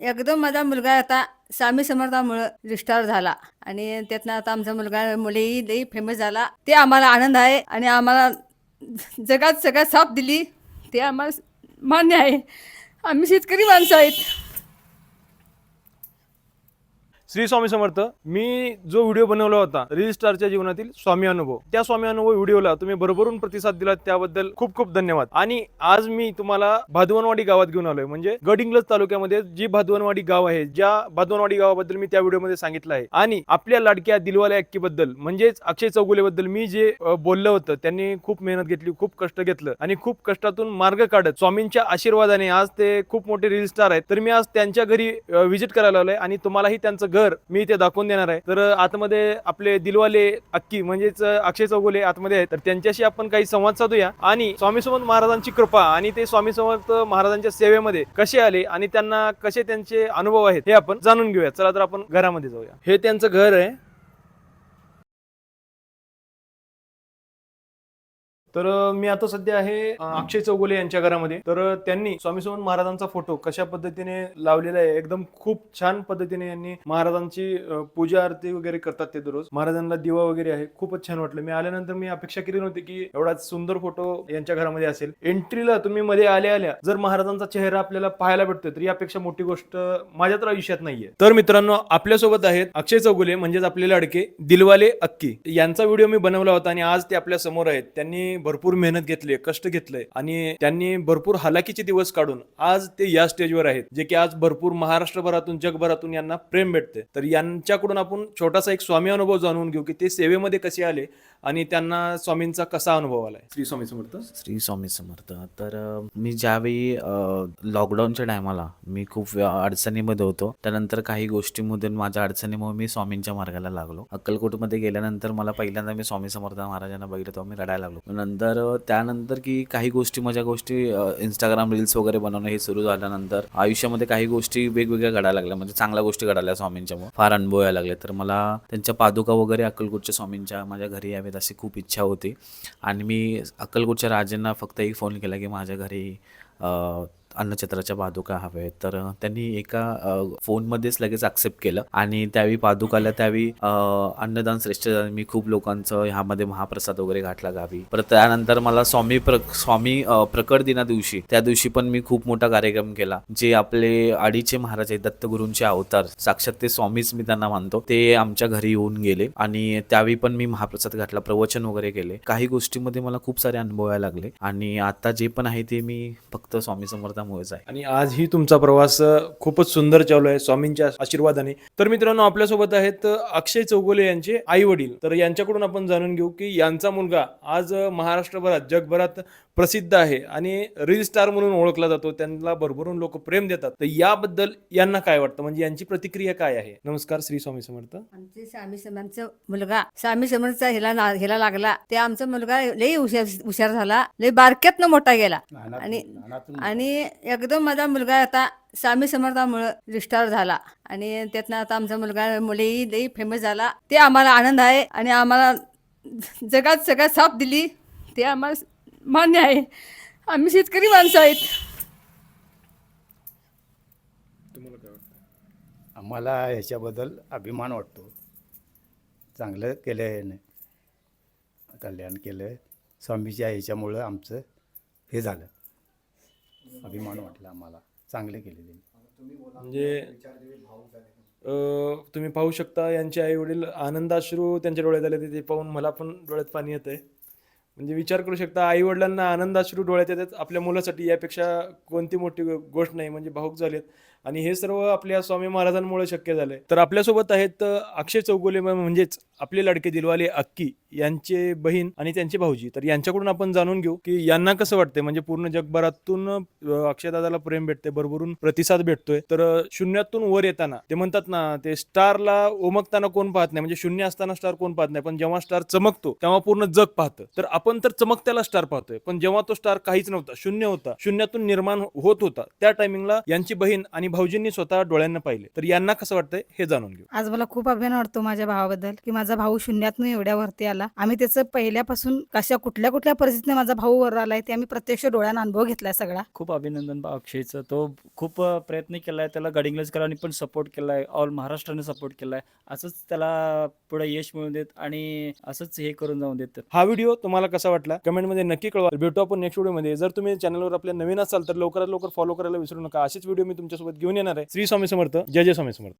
एकदम माझा मुलगा आता स्वामी समर्थामुळं रिस्टार झाला. आणि त्यातनं आता आमचा मुलगा मुलेही लई फेमस झाला. ते आम्हाला आनंद आहे आणि आम्हाला जगात सगळ्यात साथ दिली ते आम्हाला मान्य आहे. आम्ही शेतकरी माणसं आहेत. श्री स्वामी समर्थ मी जो व्हिडिओ बनवला होता रजिस्टारच्या जीवनातील स्वामी अनुभव त्या स्वामी अनुभव व्हिडिओला तुम्ही भरभरून प्रतिसाद दिला त्याबद्दल खूप खूप धन्यवाद. आणि आज मी तुम्हाला भादवनवाडी गावात घेऊन आलोय म्हणजे गडिंग्लज तालुक्यामध्ये जी भादवनवाडी गाव आहे ज्या भादवनवाडी गावाबद्दल मी त्या व्हिडिओमध्ये सांगितलं आहे. आणि आपल्या लाडक्या दिलवाल्या बद्दल म्हणजेच अक्षय चौगुले बद्दल मी जे बोललं होतं त्यांनी खूप मेहनत घेतली खूप कष्ट घेतलं आणि खूप कष्टातून मार्ग काढत स्वामींच्या आशीर्वादाने आज ते खूप मोठे रील स्टार आहेत. तर मी आज त्यांच्या घरी व्हिजिट करायला आलोय आणि तुम्हालाही त्यांचं घर मी इथे दाखवून देणार आहे. तर आतमध्ये आपले दिलवाले अक्की म्हणजेच अक्षय चौगुले आतमध्ये आहेत. तर त्यांच्याशी आपण काही संवाद साधूया. आणि स्वामी समर्थ महाराजांची कृपा आणि ते स्वामी समर्थ महाराजांच्या सेवेमध्ये कसे आले आणि त्यांना कसे त्यांचे अनुभव आहेत हे आपण जाणून घेऊया. चला तर आपण घरामध्ये जाऊया. हे त्यांचं घर आहे. तर मी आता सध्या आहे अक्षय चौगुले यांच्या घरामध्ये. तर त्यांनी स्वामी समर्थ महाराजांचा फोटो कशा पद्धतीने लावलेला आहे एकदम खूप छान पद्धतीने यांनी महाराजांची पूजा आरती वगैरे करतात ते दररोज. महाराजांना दिवा वगैरे आहे खूपच छान वाटलं. मी आल्यानंतर मी अपेक्षा केली नव्हती की एवढा सुंदर फोटो यांच्या घरामध्ये असेल. एंट्रीला तुम्ही मध्ये आल्या आल्या जर महाराजांचा चेहरा आपल्याला पाहायला भेटतोय तर यापेक्षा मोठी गोष्ट माझ्या तर आयुष्यात नाहीये. तर मित्रांनो आपल्यासोबत आहेत अक्षय चौगुले म्हणजेच आपले लाडके दिलवाले अक्की. यांचा व्हिडिओ मी बनवला होता आणि आज ते आपल्यासमोर आहेत. त्यांनी भरपूर मेहनत घेतली कष्ट घेतलंय आणि त्यांनी भरपूर हालाकीचे दिवस काढून आज ते या स्टेजवर आहेत जे की आज भरपूर महाराष्ट्रभरातून जगभरातून यांना प्रेम भेटते तर यांच्याकडून आपण छोटासा एक स्वामी अनुभव जाणून घेऊ की ते सेवेमध्ये कसे आले आणि त्यांना स्वामींचा कसा अनुभव आलाय? श्री स्वामी समर्थ. श्री स्वामी समर्थ. तर मी ज्यावेळी लॉकडाऊनच्या टायमाला मी खूप अडचणीमध्ये होतो त्यानंतर काही गोष्टीमधून माझ्या अडचणीमुळे मी स्वामींच्या मार्गाला लागलो. अक्कलकोटमध्ये गेल्यानंतर मला पहिल्यांदा मी स्वामी समर्थ महाराजांना बघितलं तेव्हा मी रडायला लागलो. नंतर त्यानंतर की काही गोष्टी माझ्या गोष्टी इंस्टाग्राम रील्स वगैरे बनवणं हे सुरू झाल्यानंतर आयुष्यामध्ये काही गोष्टी वेगवेगळ्या घडायला लागल्या. म्हणजे चांगल्या गोष्टी घडायला स्वामींच्यामुळे फार अनुभव यायला लागले. तर मला त्यांच्या पादुका वगैरे अक्कलकोटच्या स्वामींच्या माझ्या घरी यावेत अशी खूप इच्छा होती. आणि मी अक्कलकोटच्या राजांना फक्त एक फोन केला की माझ्या घरी अन्नछत्राच्या पादुका हवे तर त्यांनी एका फोनमध्येच लगेच ॲक्सेप्ट केलं. आणि त्यावेळी पादुकाला त्यावेळी अन्नदान श्रेष्ठ मी खूप लोकांचं ह्यामध्ये महाप्रसाद वगैरे घातला गावी. परत त्यानंतर मला स्वामी प्र स्वामी प्रकट दिना दिवशी त्या दिवशी पण मी खूप मोठा कार्यक्रम केला. जे आपले आडीचे महाराज आहेत दत्तगुरूंचे अवतार साक्षात ते स्वामीच मी त्यांना मानतो. ते आमच्या घरी येऊन गेले. आणि त्यावेळी पण मी महाप्रसाद घातला प्रवचन वगैरे केले. काही गोष्टीमध्ये मला खूप सारे अनुभवायला लागले. आणि आता जे पण आहे ते मी फक्त स्वामी समर्थामुळेच आहे. आणि आजही तुमचा प्रवास खूपच सुंदर चालू आहे स्वामींच्या आशीर्वादाने. तर मित्रांनो आपल्यासोबत आहेत अक्षय चौगुले यांचे आई वडील तर यांच्याकडून आपण जाणून घेऊ की यांचा मुलगा आज महाराष्ट्रभरात जगभरात प्रसिद्ध आहे आणि रील स्टार म्हणून ओळखला जातो त्यांना भरभरून लोक प्रेम देतात. तर याबद्दल यांना काय वाटतं? म्हणजे यांची प्रतिक्रिया काय आहे? नमस्कार श्री स्वामी समर्थ. आमचे स्वामी समर्थचा मुलगा स्वामी समर्थचा ह्याला ना- ह्याला लागला. ते आमचा मुलगा लई हुशार हुशार झाला लई बारक्यातनं मोठा गेला. आणि आणि एकदम माझा मुलगा आता स्वामी समर्थामुळं रिस्टार झाला. आणि त्यातनं आता आमचा मुलगा मुलेही लई फेमस झाला. ते आम्हाला आनंद आहे आणि आम्हाला जगात सगळ्यात साथ दिली. ते आम्हाला मान्य आहे. आम्ही शेतकरी माणसं आहेत. आम्हाला ह्याच्याबद्दल अभिमान वाटतो. चांगलं केलं आहे याने कल्याण केलं आहे स्वामीच्या ह्याच्यामुळं आमचं हे झालं. अभिमान वाटला आम्हाला. चांगले केलेले म्हणजे अ, तुम्ही पाहू शकता यांचे आई वडील आनंदाश्रू त्यांच्या डोळ्यात आले ते पाहून मला पण डोळ्यात पाणी येत आहे म्हणजे विचार करू शकता आई वडिलांना आनंदाश्रू डोळ्यात येतात. आपल्या मुलासाठी यापेक्षा कोणती मोठी गोष्ट नाही म्हणजे भाऊक झालेत. आणि हे सर्व आपल्या स्वामी महाराजांमुळे शक्य झालंय. तर आपल्यासोबत आहेत अक्षय चौगुले म्हणजेच आपले लडके दिलवाले अक्की यांचे बहीण आणि त्यांचे भाऊजी. तर यांच्याकडून आपण जाणून घेऊ की यांना कसं वाटतंय? म्हणजे पूर्ण जगभरातून अक्षयदादाला प्रेम भेटते भरभरून प्रतिसाद भेटतोय. तर शून्यातून वर येताना ते म्हणतात ना ते स्टारला ओमकताना कोण पाहत नाही. म्हणजे शून्य असताना स्टार कोण पाहत नाही पण जेव्हा स्टार चमकतो तेव्हा पूर्ण जग पाहतं. तर आपण तर चमकत्याला स्टार पाहतोय पण जेव्हा तो स्टार काहीच नव्हता शून्य होता शून्यातून निर्माण होत होता त्या टायमिंगला यांची बहीण आणि भाऊजींनी स्वतः डोळ्यांना पाहिले. तर यांना कसं वाटतंय हे जाणून घेऊ. आज मला खूप अभिमान वाटतो माझ्या भावाबद्दल की माझा भाऊ शून्यातून एवढ्या वरती आला. आम्ही त्याचं पहिल्यापासून कशा कुठल्या कुठल्या परिस्थितीने माझा भाऊ वर आलाय ते आम्ही प्रत्यक्ष डोळ्यानं अनुभव घेतलाय सगळा. खूप अभिनंदन बा अक्षयचं. तो खूप प्रयत्न केलाय त्याला गडिंग्लजकरांनी पण सपोर्ट केलाय ऑल महाराष्ट्राने सपोर्ट केलाय. असंच त्याला पुढे यश मिळून देत आणि असंच हे करून जाऊन देत. हा व्हिडिओ तुम्हाला कसा वाटला? कमेंटमध्ये नक्की कळवा. भेटू आपण नेक्स्ट व्हिडिओमध्ये जर तुम्ही चॅनलवर आपल्या नवीन असाल तर लवकरात लवकर फॉलो करायला विसरू नका. असेच व्हिडिओ मी तुमच्यासोबत घेऊन येणार आहे श्री स्वामी समर्थ जय जय स्वामी समर्थ